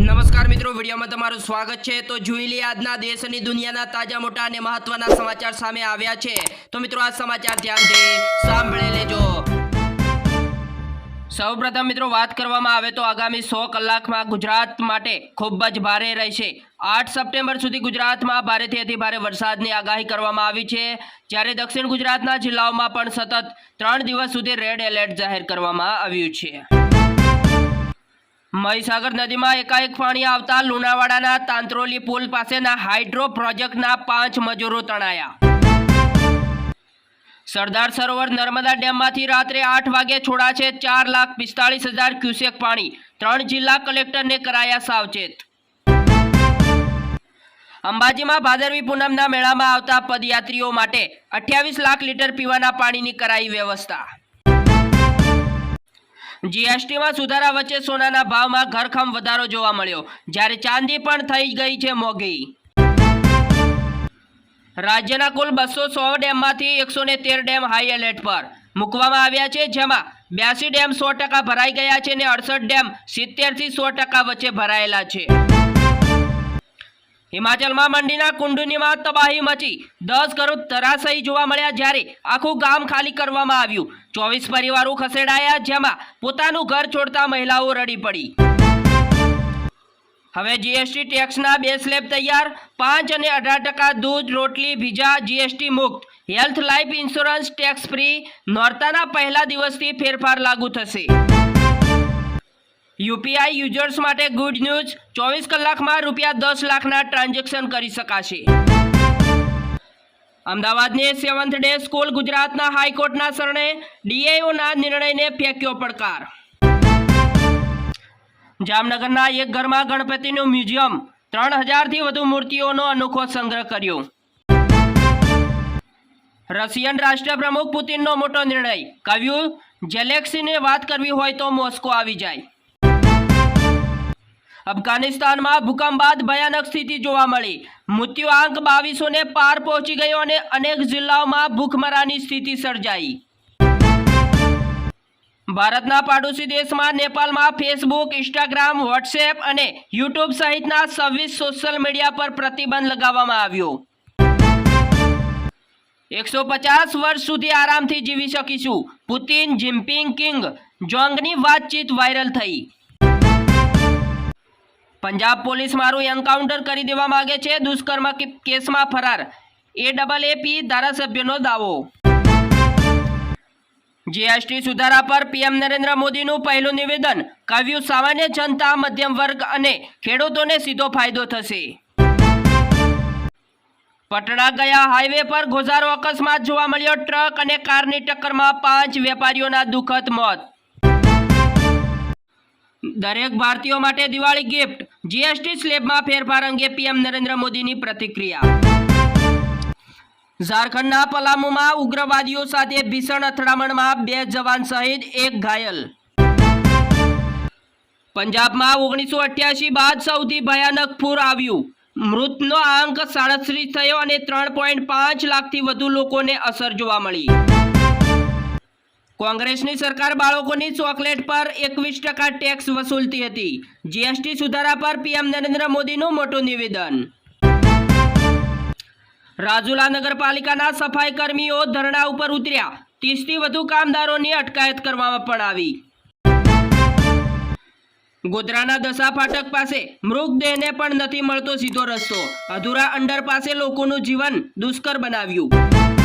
નમસ્કાર મિત્રો, વિડીયોમાં તમારું સ્વાગત છે. તો જોઈ લઈએ આજના દેશ અને દુનિયાના તાજા મોટા અને મહત્વના સમાચાર સામે આવ્યા છે. તો મિત્રો, આ સમાચાર ધ્યાનથી સાંભળી લેજો. સૌપ્રથમ મિત્રો, વાત કરવામાં આવે તો આગામી સો કલાકમાં ગુજરાત માટે ખૂબ જ ભારે રહેશે. આઠ સપ્ટેમ્બર સુધી ગુજરાતમાં ભારેથી અતિ ભારે વરસાદની આગાહી કરવામાં આવી છે. જ્યારે દક્ષિણ ગુજરાતના જિલ્લાઓમાં પણ સતત ત્રણ દિવસ સુધી રેડ એલર્ટ જાહેર કરવામાં આવ્યું છે. મહીસાગર નદીમાં એકાએક પાણી આવતા લુણાવાડાના તાંત્રોલી પુલ પાસેના હાઇડ્રો પ્રોજેક્ટના પાંચ મજૂરો તણાયા. સરદાર સરોવર નર્મદા ડેમમાંથી રાત્રે આઠ વાગે છોડાશે ચાર લાખ પિસ્તાળીસ હજાર ક્યુસેક પાણી. ત્રણ જિલ્લા કલેક્ટરને કરાયા સાવચેત. અંબાજીમાં ભાદરવી પૂનમના મેળામાં આવતા પદયાત્રીઓ માટે અઠ્યાવીસ લાખ લીટર પીવાના પાણીની કરાઈ વ્યવસ્થા. જીએસટીમાં સુધારા વચ્ચે સોનાના ભાવમાં ઘરખમ વધારો જોવા મળ્યો. જ્યારે ચાંદી પણ થઈ ગઈ છે મોંઘી. રાજ્યના કુલ બસો સો ડેમમાંથી એકસો ને તેર ડેમ હાઈ એલર્ટ પર. મૂકવામાં આવ્યા છે જેમાં બ્યાસી ડેમ સો ટકા ભરાઈ ગયા છે અને અડસઠ ડેમ સિત્તેરથી સો ટકા વચ્ચે ભરાયેલા છે. હિમાચલમાં મંડીના કુંડુનીમાં તબાહી મચી. દસ કરોડ તરાશયી જોવા મળ્યા જ્યારે આખું ગામ ખાલી કરવામાં આવ્યું. ચોવીસ પરિવારો ખસેડાયા, જેમાં પોતાનું ઘર છોડતા મહિલાઓ રડી પડી. હવે જીએસટી ટેક્સના બે સ્લેબ તૈયાર. પાંચ અને અઢાર ટકા દૂધ, રોટલી, ભીજા જીએસટી મુક્ત. Health life insurance tax free. નોરતાના પહેલા દિવસથી ફેરફાર લાગુ થશે. યુપીઆઈ યુઝર્સ માટે ગુડ ન્યૂઝ. ચોવીસ કલાકમાં રૂપિયા દસ લાખના ટ્રાન્ઝેક્શન કરી શકાશે. અમદાવાદની સેવન્થ ડે સ્કૂલ ગુજરાતના હાઈકોર્ટના શરણે ડીએઓના નિર્ણયને ફેંક્યો પડકાર. જામનગરના એક ઘરમાં ગણપતિનું મ્યુઝિયમ. ત્રણ હજારથી વધુ મૂર્તિઓનો અનોખો સંગ્રહ કર્યો. રશિયન રાષ્ટ્રપ્રમુખ પુતિનનો મોટો નિર્ણય. કહ્યું જેલેક્સીને વાત કરવી હોય તો મોસ્કો આવી જાય. અફઘાનિસ્તાનમાં ભૂકંપ બાદ ભયાનક સ્થિતિ જોવા મળી. મૃત્યુ આંક બાવીસોને પાર પહોંચી ગયો અને અનેક જિલ્લાઓમાં ભૂખમરાની સ્થિતિ સર્જાઈ. ભારતના પાડોશી દેશમાં નેપાળમાં ફેસબુક, ઇન્સ્ટાગ્રામ, વોટ્સએપ અને યુટ્યુબ સહિતના છવ્વીસ સોશિયલ મીડિયા પર પ્રતિબંધ લગાવવામાં આવ્યો. એકસો પચાસ વર્ષ સુધી આરામથી જીવી શકીશું. પુતિન જિમ્પિંગ કિંગ જોંગની વાતચીત વાયરલ થઈ. પંજાબ પોલીસ મારું એન્કાઉન્ટર કરી દેવા માંગે છે. દુષ્કર્મ કેસમાં ફરાર. એ ડબલ એપી ધારાસભ્યનો દાવો. જીએસટી સુધારા પર પીએમ નરેન્દ્ર મોદીનું પહેલું નિવેદન. કહ્યું સામાન્ય જનતા, મધ્યમ વર્ગ અને ખેડૂતોને સીધો ફાયદો થશે. પટણા ગયા હાઈવે પર ગોઝારો અકસ્માત જોવા મળ્યો. ટ્રક અને કારની ટક્કરમાં પાંચ વેપારીઓના દુઃખદ મોત. દરેક ભારતીયો માટે દિવાળી ગિફ્ટ. જીએસટી સ્લેબમાં ફેરફાર અંગે પીએમ નરેન્દ્ર મોદીની પ્રતિક્રિયા. ઝારખંડના પલામુમાં ઉગ્રવાદીઓ સાથે ભીષણ અથડામણમાં બે જવાન સહિત એક ઘાયલ. પંજાબમાં ઓગણીસો અઠ્યાસી બાદ સૌથી ભયાનક પૂર આવ્યું. મૃતનો આંક સાડત્રીસ થયો અને ત્રણ પોઈન્ટ પાંચ લાખથી વધુ લોકોને અસર જોવા મળી. કોંગ્રેસની સરકાર બાળકોની ચોકલેટ પર એકવીસ ટકા ટેક્સ વસૂલતી હતી. જીએસટી સુધારા પર પીએમ નરેન્દ્ર મોદીનું મોટું નિવેદન. રાજુલા નગરપાલિકાના સફાઈ કર્મીઓ ધરણા ઉપર ઉતર્યા. ત્રીસથી વધુ કામદારોની અટકાયત કરવામાં પણ આવી. ગોધરાના દશા ફાટક પાસે મૃતદેહને પણ નથી મળતો સીધો રસ્તો. અધૂરા અંડર પાસે લોકોનું જીવન દુષ્કર બનાવ્યું.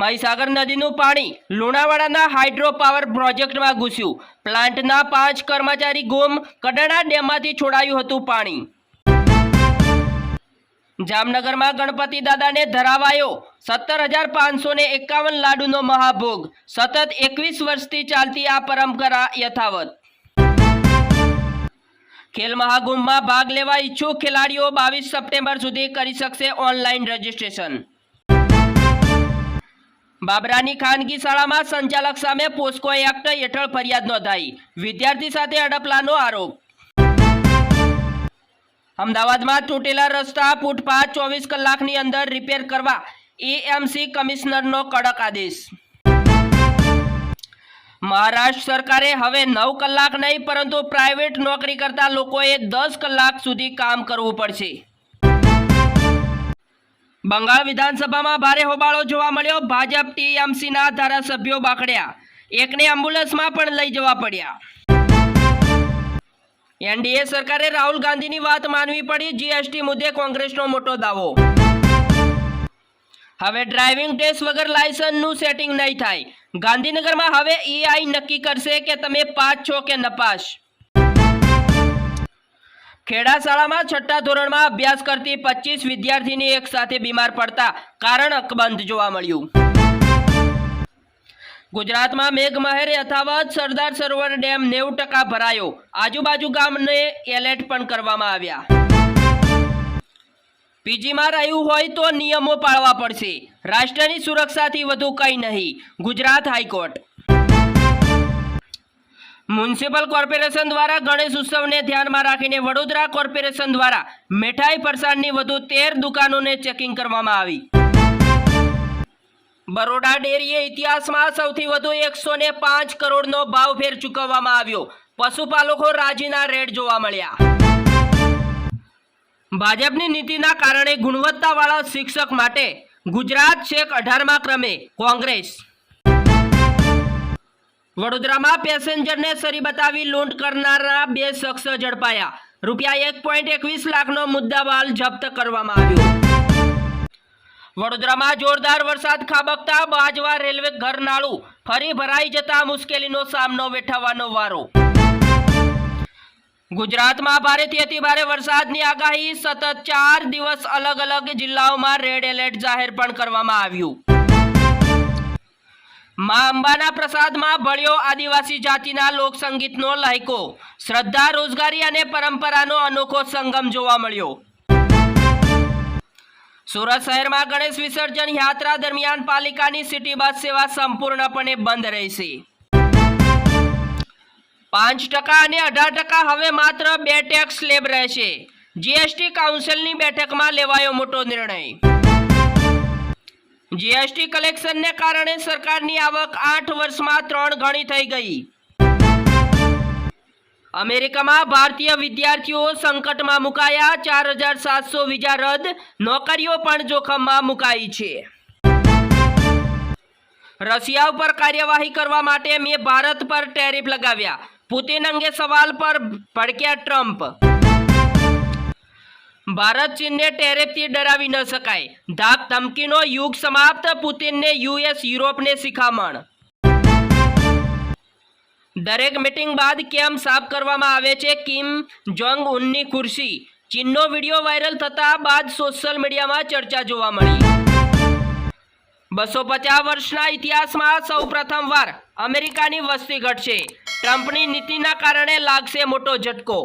મહીસાગર નદીનું પાણી લુણાવાડાના હાઇડ્રો પાવર પ્રોજેક્ટમાં ઘૂસ્યું. પ્લાન્ટના પાંચ કર્મચારી ગુમ કડાણા ડેમમાંથી છોડાયું હતું પાણી. જામનગરમાં ગણપતિ દાદાને ધરાવાયો સત્તર હજાર પાંચસો ને એકાવન લાડુનો મહાભોગ. સતત એકવીસ વર્ષથી ચાલતી આ પરંપરા યથાવત. ખેલ મહાકુંભમાં ભાગ લેવા ઈચ્છુક ખેલાડીઓ બાવીસ સપ્ટેમ્બર સુધી કરી શકશે ઓનલાઈન રજીસ્ટ્રેશન. બાબરાની ખાનગી શાળામાં સંચાલક સામે પોસ્કો એક્ટ હેઠળ ફરિયાદ નોંધાઈ. વિદ્યાર્થી સાથે અડપલાનો આરોપ. અમદાવાદમાં તૂટેલા રસ્તા ફૂટપાથ ચોવીસ કલાકની અંદર રિપેર કરવા એએમસી કમિશનરનો કડક આદેશ. મહારાષ્ટ્ર સરકારે હવે નવ કલાક નહીં, પરંતુ પ્રાઇવેટ નોકરી કરતા લોકોએ દસ કલાક સુધી કામ કરવું પડશે. બંગાળ વિધાનસભામાં ભારે હોબાળો જોવા મળ્યો. ભાજપ ટીએમસીના ધારાસભ્યો બાકડ્યા એકને એમ્બ્યુલન્સમાં પણ લઈ જવા પડ્યા. એનડીએ સરકારે રાહુલ ગાંધીની વાત માનવી પડી. જીએસટી મુદ્દે કોંગ્રેસનો મોટો દાવો. હવે ડ્રાઇવિંગ ટેસ્ટ વગર લાયસન્સનું સેટિંગ નહીં થાય. ગાંધીનગરમાં હવે એઆઈ નક્કી કરશે કે તમે પાસ છો કે નપાસ. ખેડા શાળામાં છઠ્ઠા ધોરણમાં અભ્યાસ કરતી પચીસ વિદ્યાર્થીની એક સાથે બીમાર પડતા કારણ અકબંધ જોવા મળ્યું. ગુજરાતમાં મેઘમહેર યથાવત સરદાર સરોવર ડેમ નેવું ટકા ભરાયો. આજુબાજુ ગામને એલર્ટ પણ કરવામાં આવ્યા. પીજીમાં રહ્યું હોય તો નિયમો પાળવા પડશે. રાષ્ટ્રની સુરક્ષાથી વધુ કંઈ નહીં. ગુજરાત હાઈકોર્ટ. મ્યુનિસિપલ કોર્પોરેશન દ્વારા ગણેશ ઉત્સવને ધ્યાનમાં રાખીને વડોદરા કોર્પોરેશન દ્વારા મીઠાઈ ફરસાણની વધુ તેર દુકાનોને ચેકિંગ કરવામાં આવી. બરોડા ડેરીએ ઇતિહાસમાં સૌથી વધુ એકસો ને પાંચ કરોડનો ભાવફેર ચૂકવવામાં આવ્યો. પશુપાલકો રાજીના રેડ જોવા મળ્યા. ભાજપની નીતિના કારણે ગુણવત્તાવાળા શિક્ષક માટે ગુજરાત છેક અઢારમા ક્રમે કોંગ્રેસ. વડોદરામાં પેસેન્જરને સરી બતાવી લૂંટ કરનારા બે શખ્સ ઝડપાયા. રૂપિયા એક પોઈન્ટ એકવીસ લાખનો મુદ્દામાલ જપ્ત કરવામાં આવ્યો. વડોદરામાં જોરદાર વરસાદ ખાબકતા બાજવા રેલવે ઘરનાળું ફરી ભરાઈ જતા મુશ્કેલીનો સામનો વેઠવવાનો વારો. ગુજરાતમાં ભારેથી અતિ ભારે વરસાદની આગાહી સતત ચાર દિવસ અલગ અલગ જિલ્લાઓમાં રેડ એલર્ટ જાહેર પણ કરવામાં આવ્યું. મા અંબાના પ્રસાદમાં ભળ્યો આદિવાસી જાતિના લોકસંગીતનો લહેકો શ્રદ્ધા, રોજગારી અને પરંપરાનો અનોખો સંગમ જોવા મળ્યો. સુરત શહેરમાં ગણેશ વિસર્જન યાત્રા દરમિયાન પાલિકાની સિટી બસ સેવા સંપૂર્ણપણે બંધ રહેશે. પાંચ ટકા અને અઢાર ટકા હવે માત્ર બે ટેક્સ સ્લેબ રહેશે. જીએસટી કાઉન્સિલની બેઠકમાં લેવાયો મોટો નિર્ણય. જીએસટી કલેક્શનને કારણે સરકારની આવક આઠ વર્ષમાં ત્રણ ગણી થઈ ગઈ. અમેરિકામાં ભારતીય વિદ્યાર્થીઓ સંકટમાં મુકાયા, ચાર હજાર સાતસો વિઝા રદ, નોકરીઓ પણ જોખમમાં મુકાઈ છે. રશિયા ઉપર કાર્યવાહી કરવા માટે મેં ભારત પર ટેરિફ લગાવ્યા. પુતિન અંગે સવાલ પર ભડક્યા ટ્રમ્પ. ભારત ચીનને ટેરેફથી ડરાવી ન શકાય. ધાક ધમકીનો યુગ સમાપ્ત, પુતિનને યુએસ યુરોપને શિખામણ. દરેક મિટિંગ બાદ કેમ સાફ કરવામાં આવે છે કિમ જોંગ ઉનની ખુરશી. ચીનનો વીડિયો વાયરલ થતા બાદ સોશિયલ મીડિયામાં ચર્ચા જોવા મળી. બસો પચાસ વર્ષના ઇતિહાસમાં સૌ પ્રથમવાર અમેરિકાની વસ્તી ઘટશે. ટ્રમ્પની નીતિના કારણે લાગશે મોટો ઝટકો.